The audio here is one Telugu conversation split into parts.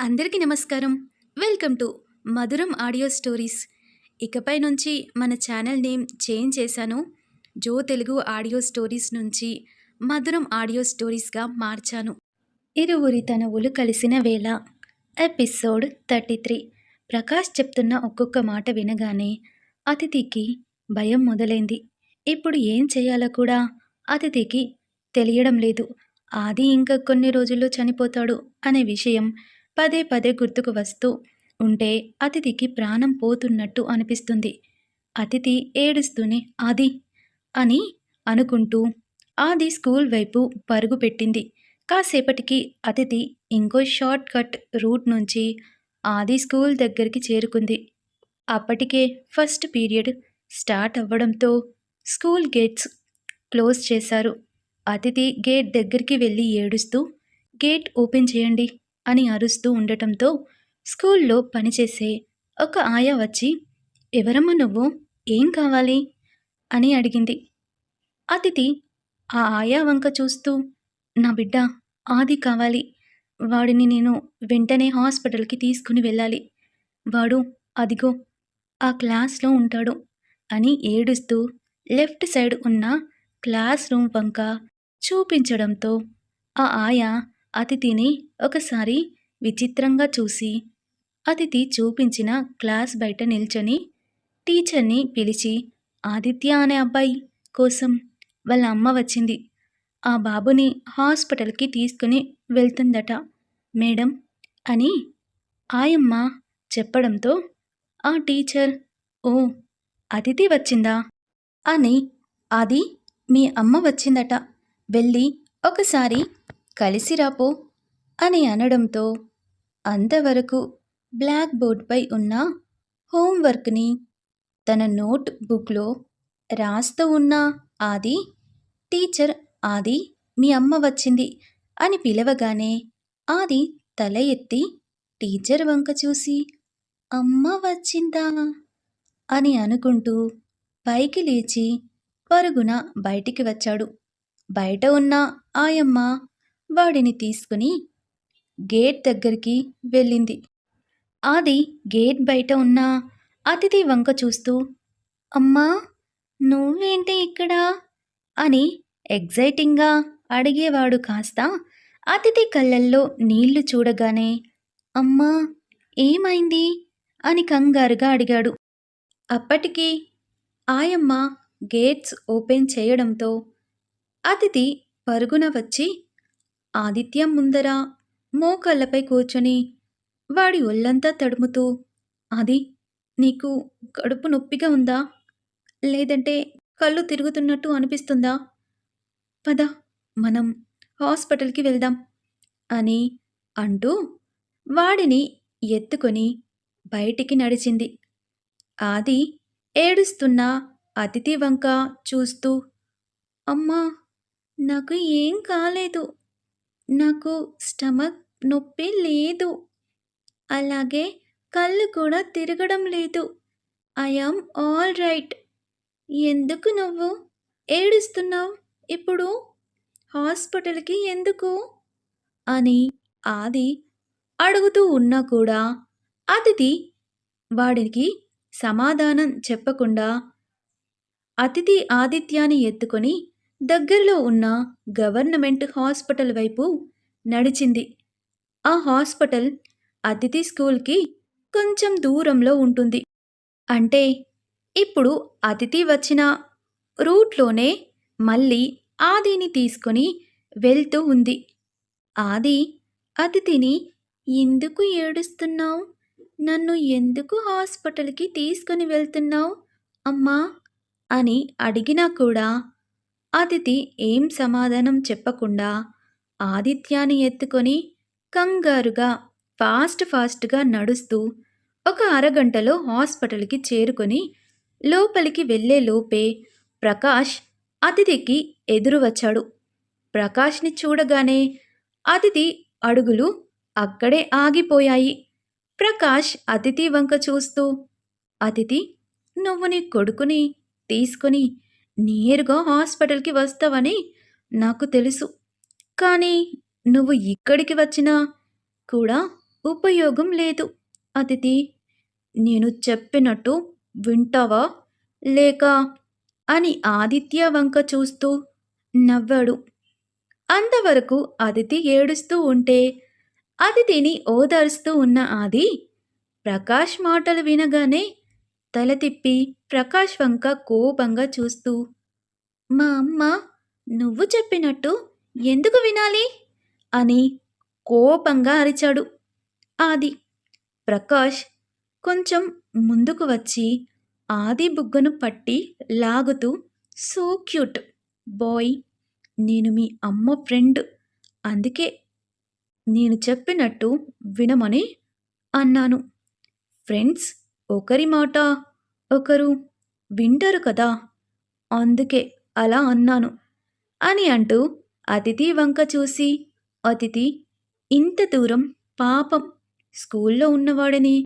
అందరికీ నమస్కారం. Welcome to Madhuram audio stories. ఇకపై నుంచి మన ఛానల్ నేమ్ చేంజ్ చేశాను. జో తెలుగు ఆడియో స్టోరీస్ నుంచి మధురం ఆడియో స్టోరీస్గా మార్చాను. ఇరువురి తనవులు కలిసిన వేళ ఎపిసోడ్ థర్టీ త్రీ. ప్రకాష్ చెప్తున్న ఒక్కొక్క మాట వినగానే అతిథికి భయం మొదలైంది. ఇప్పుడు ఏం చేయాలో కూడా అతిథికి తెలియడం లేదు. ఆది ఇంకా కొన్ని రోజుల్లో చనిపోతాడు అనే విషయం పదే పదే గుర్తుకు వస్తూ ఉంటే అతిథికి ప్రాణం పోతున్నట్టు అనిపిస్తుంది. అతిథి ఏడుస్తూనే ఆది అని అనుకుంటూ ఆది స్కూల్ వైపు పరుగు పెట్టింది. కాసేపటికి అతిథి ఇంకో షార్ట్ కట్ రూట్ నుంచి ఆది స్కూల్ దగ్గరికి చేరుకుంది. అప్పటికే ఫస్ట్ పీరియడ్ స్టార్ట్ అవ్వడంతో స్కూల్ గేట్స్ క్లోజ్ చేశారు. అతిథి గేట్ దగ్గరికి వెళ్ళి ఏడుస్తూ గేట్ ఓపెన్ చేయండి. అని అరుస్తూ ఉండటంతో స్కూల్లో పనిచేసే ఒక ఆయ వచ్చి ఎవరమ్మా నువ్వు? ఏం కావాలి? అని అడిగింది. అతిథి ఆ ఆయా వంక చూస్తూ నా బిడ్డ ఆది కావాలి. వాడిని నేను వెంటనే హాస్పిటల్కి తీసుకుని వెళ్ళాలి. వాడు అదిగో ఆ క్లాస్లో ఉంటాడు అని ఏడుస్తూ లెఫ్ట్ సైడ్ ఉన్న క్లాస్ రూమ్ వంక చూపించడంతో ఆ ఆయా అతిథిని ఒకసారి విచిత్రంగా చూసి అతిథి చూపించిన క్లాస్ బయట నిల్చొని టీచర్ని పిలిచి ఆదిత్య అనే అబ్బాయి కోసం వాళ్ళ అమ్మ వచ్చింది. ఆ బాబుని హాస్పిటల్కి తీసుకుని వెళ్తుందట మేడం అని ఆయమ్మ చెప్పడంతో ఆ టీచర్ ఓ అతిథి వచ్చిందా? అని అది మీ అమ్మ వచ్చిందట. వెళ్ళి ఒకసారి కలిసిరాపో అని అనడంతో అంతవరకు బ్లాక్ బోర్డ్పై ఉన్న హోంవర్క్ని తన నోట్ బుక్లో రాస్తూ ఉన్న ఆది టీచర్ ఆది మీ అమ్మ వచ్చింది అని పిలవగానే ఆది తల ఎత్తి టీచర్ వంక చూసి అమ్మ వచ్చిందా అని అనుకుంటూ పైకి లేచి పరుగున బయటికి వచ్చాడు. బయట ఉన్న ఆయమ్మ వాడిని తీసుకుని గేట్ దగ్గరికి వెళ్ళింది. ఆది గేట్ బయట ఉన్న అతిథి వంక చూస్తూ అమ్మా నువ్వేంటి ఇక్కడ? అని ఎగ్జైటింగ్గా అడిగేవాడు కాస్త అతిథి కళ్ళల్లో నీళ్ళు చూడగానే అమ్మా ఏమైంది? అని కంగారుగా అడిగాడు. అప్పటికి ఆయమ్మ గేట్స్ ఓపెన్ చేయడంతో అతిథి పరుగున వచ్చి ఆదిత్యం ముందర మోకాళ్ళపై కూర్చొని వాడి ఒళ్ళంతా తడుముతూ అది నీకు కడుపు నొప్పిగా ఉందా? లేదంటే కళ్ళు తిరుగుతున్నట్టు అనిపిస్తుందా? పద మనం హాస్పిటల్కి వెళ్దాం అని అంటూ వాడిని ఎత్తుకొని బయటికి నడిచింది. ఆది ఏడుస్తున్న అతిథి వంక చూస్తూ అమ్మా నాకు ఏం కాలేదు. నాకు స్టమక్ నొప్పి లేదు. అలాగే కళ్ళు కూడా తిరగడం లేదు. I am all right. ఎందుకు నువ్వు ఏడుస్తున్నావు ఇప్పుడు? హాస్పిటల్కి ఎందుకు? అని ఆది అడుగుతూ ఉన్నా కూడా అతిథి వాడికి సమాధానం చెప్పకుండా అతిథి ఆదిత్యాన్ని ఎత్తుకొని దగ్గరలో ఉన్న గవర్నమెంట్ హాస్పిటల్ వైపు నడిచింది. ఆ హాస్పిటల్ అతిథి స్కూల్కి కొంచెం దూరంలో ఉంటుంది. అంటే ఇప్పుడు అతిథి వచ్చిన రూట్లోనే మళ్ళీ ఆదిని తీసుకొని వెళ్తూ ఉంది. ఆది అతిథిని ఎందుకు ఏడుస్తున్నావు? నన్ను ఎందుకు హాస్పిటల్కి తీసుకొని వెళ్తున్నావు అమ్మా? అని అడిగినా కూడా అతిథి ఏం సమాధానం చెప్పకుండా ఆదిత్యాన్ని ఎత్తుకొని కంగారుగా ఫాస్ట్ ఫాస్ట్గా నడుస్తూ ఒక అరగంటలో హాస్పిటల్కి చేరుకొని లోపలికి వెళ్ళే లోపే ప్రకాష్ అతిథికి ఎదురు వచ్చాడు. ప్రకాష్ని చూడగానే అతిథి అడుగులు అక్కడే ఆగిపోయాయి. ప్రకాష్ అతిథి వంక చూస్తూ అతిథి నువ్వు నీ కొడుకుని తీసుకొని నేరుగా హాస్పిటల్కి వస్తావని నాకు తెలుసు. కానీ నువ్వు ఇక్కడికి వచ్చినా కూడా ఉపయోగం లేదు అతిథి. నేను చెప్పినట్టు వింటావా లేక అని ఆదిత్య వంక చూస్తూ నవ్వాడు. అంతవరకు అదితి ఏడుస్తూ ఉంటే అదితిని ఓదారుస్తూ ఉన్న ఆది ప్రకాష్ మాటలు వినగానే తల తిప్పి ప్రకాష్ వంక కోపంగా చూస్తూ మా అమ్మ నువ్వు చెప్పినట్టు ఎందుకు వినాలి? అని కోపంగా అరిచాడు. ఆది ప్రకాష్ కొంచెం ముందుకు వచ్చి ఆది బుగ్గను పట్టి లాగుతూ సో క్యూట్ బాయ్ నేను మీ అమ్మ ఫ్రెండ్ అందుకే నేను చెప్పినట్టు వినమని అన్నాను. ఫ్రెండ్స్ ఒకరి మాట ఒకరు వింటారు కదా. అందుకే అలా అన్నాను. అని అంటూ అతిథి వంక చూసి అతిథి ఇంత దూరం పాపం స్కూల్లో ఉన్నవాడిని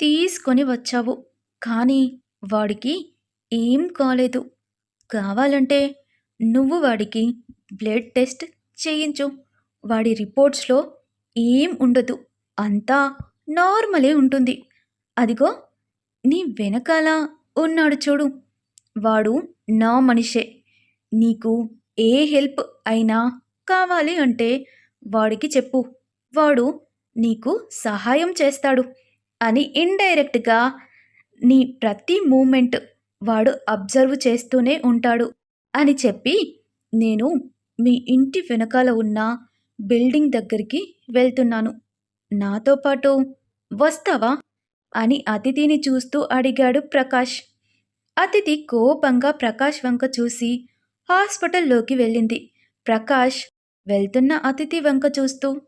తీసుకొని వచ్చావు. కానీ వాడికి ఏం కాలేదు. కావాలంటే నువ్వు వాడికి బ్లడ్ టెస్ట్ చేయించు. వాడి రిపోర్ట్స్లో ఏం ఉండదు. అంతా నార్మలే ఉంటుంది. అదిగో నీ వెనకాల ఉన్నాడు చూడు. వాడు నా మనిషే. నీకు ఏ హెల్ప్ అయినా కావాలి అంటే వాడికి చెప్పు. వాడు నీకు సహాయం చేస్తాడు అని ఇండైరెక్ట్గా నీ ప్రతి మూమెంట్ వాడు అబ్జర్వ్ చేస్తూనే ఉంటాడు అని చెప్పి నేను మీ ఇంటి వెనకాల ఉన్న బిల్డింగ్ దగ్గరికి వెళ్తున్నాను. నాతో పాటు వస్తావా? అని అతిథిని చూస్తూ అడిగాడు ప్రకాష్. అతిథి కోపంగా ప్రకాష్ వంక చూసి హాస్పిటల్లోకి వెళ్ళింది. ప్రకాష్ వెళ్తున్న అతిథి వంక చూస్తూ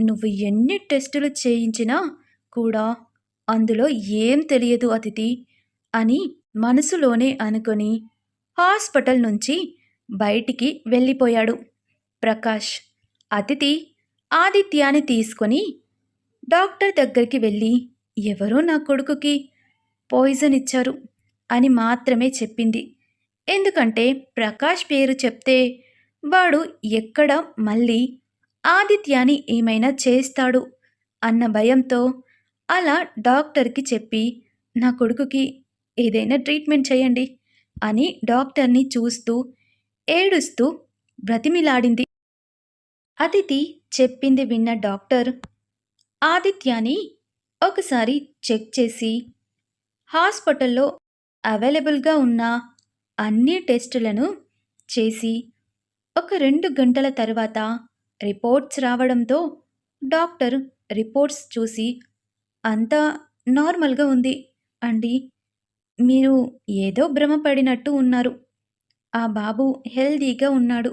నువ్వు ఎన్ని టెస్టులు చేయించినా కూడా అందులో ఏం తెలియదు అతిథి అని మనసులోనే అనుకొని హాస్పిటల్ నుంచి బయటికి వెళ్ళిపోయాడు. ప్రకాష్ అతిథి ఆదిత్యాన్ని తీసుకొని డాక్టర్ దగ్గరికి వెళ్ళి ఎవరో నా కొడుకుకి పాయిజన్ ఇచ్చారు అని మాత్రమే చెప్పింది. ఎందుకంటే ప్రకాష్ పేరు చెప్తే వాడు ఎక్కడ మళ్ళీ ఆదిత్యాని ఏమైనా చేస్తాడు అన్న భయంతో అలా డాక్టర్కి చెప్పి నా కొడుకుకి ఏదైనా ట్రీట్మెంట్ చేయండి అని డాక్టర్ని చూస్తూ ఏడుస్తూ బ్రతిమిలాడింది. అతిథి చెప్పింది విన్న డాక్టర్ ఆదిత్యాని ఒకసారి చెక్ చేసి హాస్పిటల్లో అవైలబుల్గా ఉన్న అన్ని టెస్టులను చేసి ఒక రెండు గంటల తర్వాత రిపోర్ట్స్ రావడంతో డాక్టర్ రిపోర్ట్స్ చూసి అంతా నార్మల్గా ఉంది అండి మీరు ఏదో భ్రమపడినట్టు ఉన్నారు ఆ బాబు హెల్దీగా ఉన్నాడు.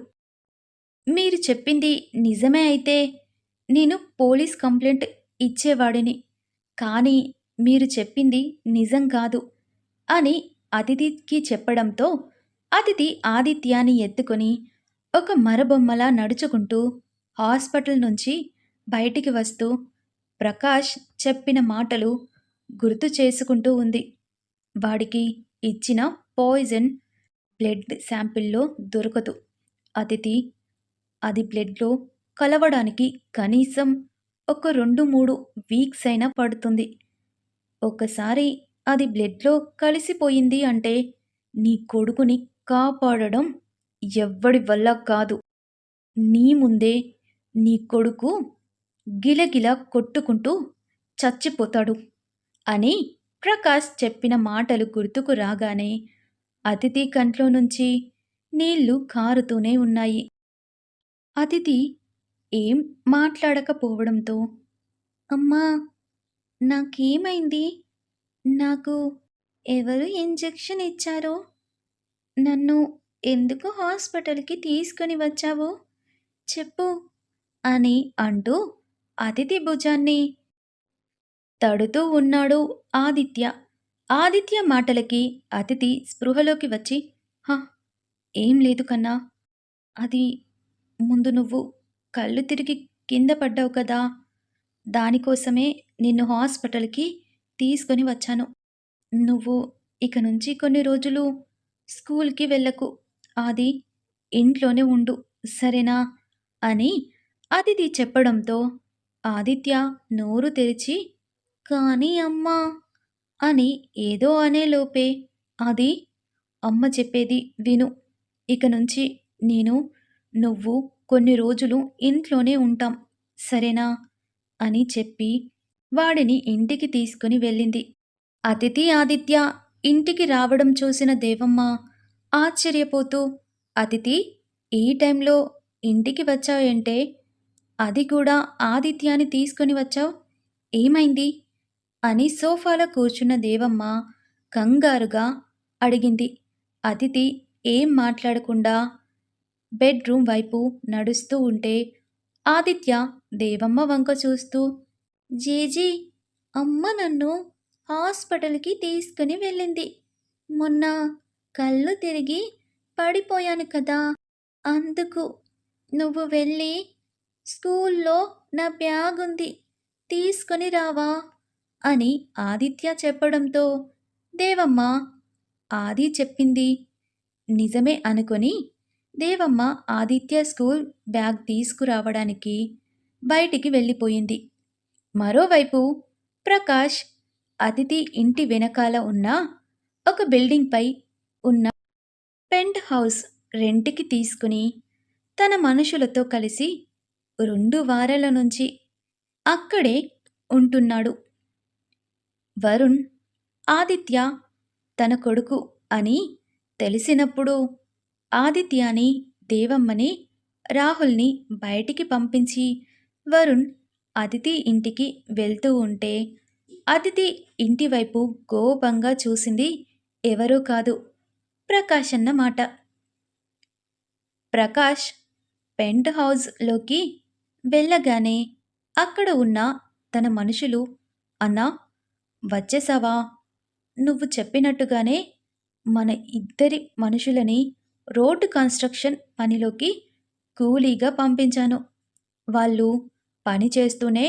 మీరు చెప్పింది నిజమే అయితే నేను పోలీస్ కంప్లైంట్ ఇచ్చేవాడిని. కానీ మీరు చెప్పింది నిజం కాదు అని అతిథికి చెప్పడంతో అతిథి ఆదిత్యాన్ని ఎత్తుకొని ఒక మరబొమ్మలా నడుచుకుంటూ హాస్పిటల్ నుంచి బయటికి వస్తూ ప్రకాష్ చెప్పిన మాటలు గుర్తు చేసుకుంటూ ఉంది. వాడికి ఇచ్చిన పాయిజన్ బ్లడ్ శాంపిల్లో దొరకదు. అతిథి అది బ్లడ్లో కలవడానికి కనీసం ఒక రెండు మూడు వీక్స్ అయినా పడుతుంది. ఒకసారి అది బ్లడ్లో కలిసిపోయింది అంటే నీ కొడుకుని కాపాడడం ఎవ్వడి వల్ల కాదు. నీ ముందే నీ కొడుకు గిలగిలా కొట్టుకుంటూ చచ్చిపోతాడు అని ప్రకాష్ చెప్పిన మాటలు గుర్తుకు రాగానే అతిథి కంట్లో నుంచి నీళ్ళు కారుతూనే ఉన్నాయి. అతిథి ఏం మాట్లాడకపోవడంతో అమ్మా నాకేమైంది? నాకు ఎవరు ఇంజెక్షన్ ఇచ్చారో? నన్ను ఎందుకు హాస్పిటల్కి తీసుకొని వచ్చావో? చెప్పు అని అంటూ అతిథి భుజాన్ని తడుతూ ఉన్నాడు ఆదిత్య. ఆదిత్య మాటలకి అతిథి స్పృహలోకి వచ్చి హా ఏం లేదు కన్నా అది ముందు నువ్వు కళ్ళు తిరిగి కింద పడ్డావు కదా. దానికోసమే నిన్ను హాస్పిటల్కి తీసుకొని వచ్చాను. నువ్వు ఇక నుంచి కొన్ని రోజులు స్కూల్కి వెళ్ళకు. అది ఇంట్లోనే ఉండు సరేనా? అని అతిథి చెప్పడంతో ఆదిత్య నోరు తెరిచి కానీ అమ్మా అని ఏదో అనేలోపే అది అమ్మ చెప్పేది విను. ఇక నుంచి నేను నువ్వు కొన్ని రోజులు ఇంట్లోనే ఉంటాం. సరేనా? అని చెప్పి వాడిని ఇంటికి తీసుకుని వెళ్ళింది. అతిథి ఆదిత్య ఇంటికి రావడం చూసిన దేవమ్మ ఆశ్చర్యపోతూ అతిథి ఈ టైంలో ఇంటికి వచ్చావంటే అది కూడా ఆదిత్యాన్ని తీసుకొని వచ్చావు? ఏమైంది? అని సోఫాలో కూర్చున్న దేవమ్మ కంగారుగా అడిగింది. అతిథి ఏం మాట్లాడకుండా బెడ్రూమ్ వైపు నడుస్తూ ఉంటే ఆదిత్య దేవమ్మ వంక చూస్తూ జేజీ అమ్మ నన్ను హాస్పిటల్కి తీసుకుని వెళ్ళింది. మొన్న కళ్ళు తిరిగి పడిపోయాను కదా అందుకు నువ్వు వెళ్ళి స్కూల్లో నా బ్యాగ్ ఉంది తీసుకొని రావా అని ఆదిత్య చెప్పడంతో దేవమ్మ ఆది చెప్పింది నిజమే అనుకొని దేవమ్మ ఆదిత్య స్కూల్ బ్యాగ్ తీసుకురావడానికి బయటికి వెళ్ళిపోయింది. మరోవైపు ప్రకాష్ అతిథి ఇంటి వెనకాల ఉన్న ఒక బిల్డింగ్పై ఉన్న పెంట్ హౌస్ రెంట్కి తీసుకుని తన మనుషులతో కలిసి రెండు వారాల నుంచి అక్కడే ఉంటున్నాడు. వరుణ్ ఆదిత్య తన కొడుకు అని తెలిసినప్పుడు ఆదిత్యాని దేవమ్మని రాహుల్ని బయటికి పంపించి వరుణ్ అతిథి ఇంటికి వెళ్తూ ఉంటే అతిథి ఇంటి వైపు కోపంగా చూసింది ఎవరూ కాదు. ప్రకాష్ అన్నమాట ప్రకాష్ పెంట్ హౌస్లోకి వెళ్ళగానే అక్కడ ఉన్న తన మనుషులు అన్నా వచ్చేసావా? నువ్వు చెప్పినట్టుగానే మన ఇద్దరి మనుషులని రోడ్డు కన్స్ట్రక్షన్ పనిలోకి కూలీగా పంపించాను. వాళ్ళు పని చేస్తూనే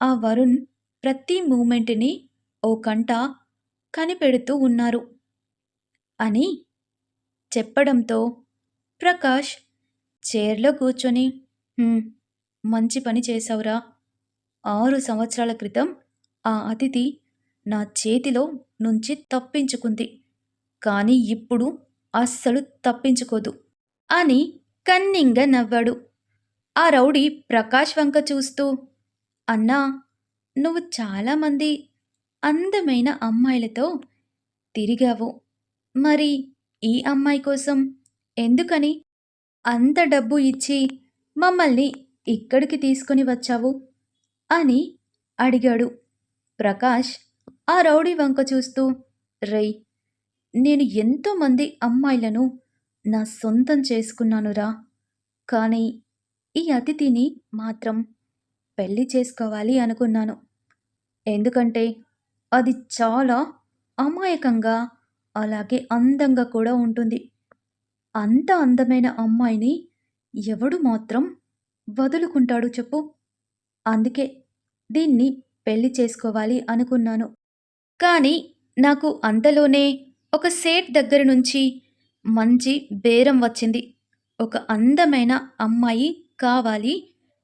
ఆ వరుణ్ ప్రతి మూమెంట్ని ఓ కంట కనిపెడుతూ ఉన్నారు అని చెప్పడంతో ప్రకాష్ చైర్లో కూర్చొని మంచి పని చేశావురా. ఆరు సంవత్సరాల క్రితం ఆ అతిథి నా చేతిలో నుంచి తప్పించుకుంది. కానీ ఇప్పుడు అస్సలు తప్పించుకోదు. అని కన్నింగా నవ్వాడు. ఆ రౌడీ ప్రకాష్ వంక చూస్తూ అన్నా నువ్వు చాలామంది అందమైన అమ్మాయిలతో తిరిగావు. మరి ఈ అమ్మాయి కోసం ఎందుకని అంత డబ్బు ఇచ్చి మమ్మల్ని ఇక్కడికి తీసుకొని వచ్చావు? అని అడిగాడు. ప్రకాష్ ఆ రౌడీ వంక చూస్తూ రై నేను ఎంతోమంది అమ్మాయిలను నా సొంతం చేసుకున్నానురా. కానీ ఈ అతిథిని మాత్రం పెళ్ళి చేసుకోవాలి అనుకున్నాను. ఎందుకంటే అది చాలా అమాయకంగా అలాగే అందంగా కూడా ఉంటుంది. అంత అందమైన అమ్మాయిని ఎవడు మాత్రం వదులుకుంటాడు చెప్పు. అందుకే దీన్ని పెళ్ళి చేసుకోవాలి అనుకున్నాను. కానీ నాకు అంతలోనే ఒక సేట్ దగ్గర నుంచి మంచి బేరం వచ్చింది. ఒక అందమైన అమ్మాయి కావాలి.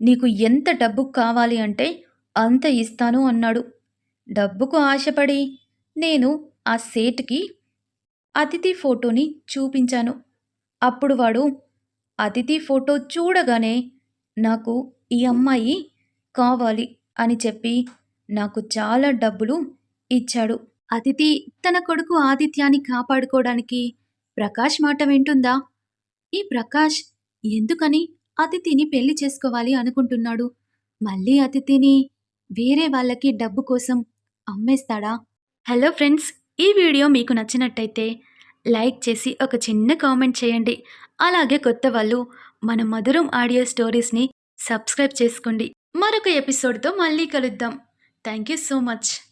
నీకు ఎంత డబ్బు కావాలి అంటే అంత ఇస్తాను అన్నాడు. డబ్బుకు ఆశపడి నేను ఆ సేట్కి అతిథి ఫోటోని చూపించాను. అప్పుడు వాడు అతిథి ఫోటో చూడగానే నాకు ఈ అమ్మాయి కావాలి అని చెప్పి నాకు చాలా డబ్బులు ఇచ్చాడు. అతిథి తన కొడుకు ఆదిత్యాన్ని కాపాడుకోవడానికి ప్రకాష్ మాట వింటుందా? ఈ ప్రకాష్ ఎందుకని అతిథిని పెళ్ళి చేసుకోవాలి అనుకుంటున్నాడు? మళ్ళీ అతిథిని వేరే వాళ్ళకి డబ్బు కోసం అమ్మేస్తాడా? హలో ఫ్రెండ్స్ ఈ వీడియో మీకు నచ్చినట్టయితే లైక్ చేసి ఒక చిన్న కామెంట్ చేయండి. అలాగే కొత్త వాళ్ళు మన మధురం ఆడియో స్టోరీస్ని సబ్స్క్రైబ్ చేసుకోండి. మరొక ఎపిసోడ్తో మళ్ళీ కలుద్దాం. Thank you so much.